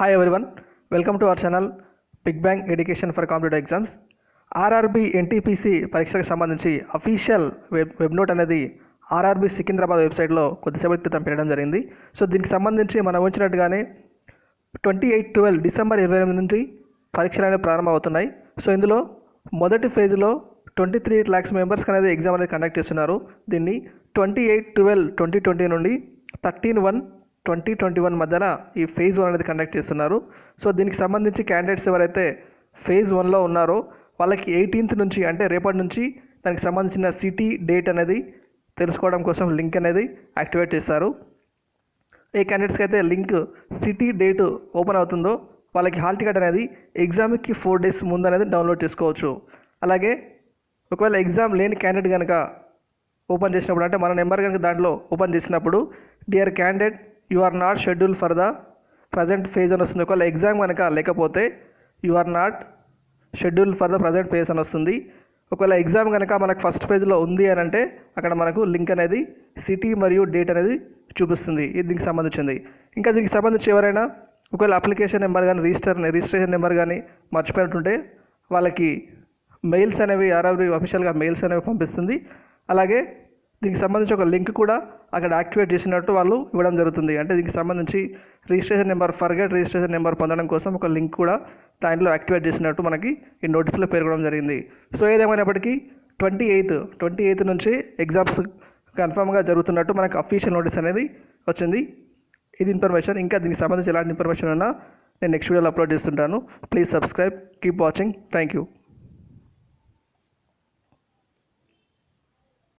Hi everyone welcome to our channel big bang education for competitive exams RRB NTPC పరీక్షకు సంబంధించి official web web note అనేది RRB Secunderabad వెబ్సైట్లో కొద్దిసేపటి క్రితం పెట్టడం జరిగింది. సో దీనికి సంబంధించి మనం ఉంచినట్టుగానే ట్వంటీ ఎయిట్ ట్వెల్వ్ డిసెంబర్ ఇరవై ఎనిమిది నుంచి పరీక్షలు అనేవి ప్రారంభమవుతున్నాయి. సో ఇందులో మొదటి ఫేజ్లో ట్వంటీ త్రీ ల్యాక్స్ మెంబర్స్ అనేది ఎగ్జామ్ అనేది కండక్ట్ చేస్తున్నారు. దీన్ని twenty eight twelve twenty twenty నుండి thirteen one twenty twenty one మధ్యన ఈ ఫేజ్ వన్ అనేది కండక్ట్ చేస్తున్నారు. సో దీనికి సంబంధించి క్యాండిడేట్స్ ఎవరైతే ఫేజ్ వన్లో ఉన్నారో వాళ్ళకి ఎయిటీన్త్ నుంచి అంటే రేపటి నుంచి దానికి సంబంధించిన సిటీ డేట్ అనేది తెలుసుకోవడం కోసం లింక్ అనేది యాక్టివేట్ చేస్తారు ఏ క్యాండిడేట్స్కి అయితే లింక్ సిటీ డేట్ ఓపెన్ అవుతుందో వాళ్ళకి హాల్ టికెట్ అనేది ఎగ్జామ్కి ఫోర్ డేస్ ముందు అనేది డౌన్లోడ్ చేసుకోవచ్చు. అలాగే ఒకవేళ ఎగ్జామ్ లేని క్యాండిడేట్ కనుక ఓపెన్ చేసినప్పుడు అంటే మన నెంబర్ కనుక దాంట్లో ఓపెన్ చేసినప్పుడు dear candidate you are not schedule for the present phase అని వస్తుంది. ఒకవేళ ఎగ్జామ్ కనుక లేకపోతే you are not schedule for the present phase అని వస్తుంది. ఒకవేళ ఎగ్జామ్ కనుక మనకు ఫస్ట్ పేజ్లో ఉంది అని అంటే అక్కడ మనకు లింక్ అనేది సిటీ మరియు డేట్ అనేది చూపిస్తుంది. ఇది దీనికి సంబంధించింది. ఇంకా దీనికి సంబంధించి ఎవరైనా ఒకవేళ అప్లికేషన్ నెంబర్ కానీ రిజిస్టర్ రిజిస్ట్రేషన్ నెంబర్ కానీ మర్చిపోయినట్టుంటే వాళ్ళకి మెయిల్స్ అనేవి ఆర్ఆర్బీ అఫీషియల్గా మెయిల్స్ అనేవి పంపిస్తుంది. అలాగే దీనికి సంబంధించి ఒక లింక్ కూడా అక్కడ యాక్టివేట్ చేసినట్టు వాళ్ళు ఇవ్వడం జరుగుతుంది. అంటే దీనికి సంబంధించి registration number forget registration number పొందడం కోసం ఒక లింక్ కూడా దాంట్లో యాక్టివేట్ చేసినట్టు మనకి ఈ నోటీస్లో పేర్కొనడం జరిగింది. సో ఏదేమైనప్పటికీ ట్వంటీ ఎయిత్ ట్వంటీ ఎయిత్ నుంచి ఎగ్జామ్స్ కన్ఫామ్గా జరుగుతున్నట్టు మనకు అఫీషియల్ నోటీస్ అనేది వచ్చింది. ఇది ఇన్ఫర్మేషన్. ఇంకా దీనికి సంబంధించి ఎలాంటి ఇన్ఫర్మేషన్ ఉన్నా నేను నెక్స్ట్ వీడియోలో అప్లోడ్ చేస్తుంటాను. Please subscribe keep watching. Thank you.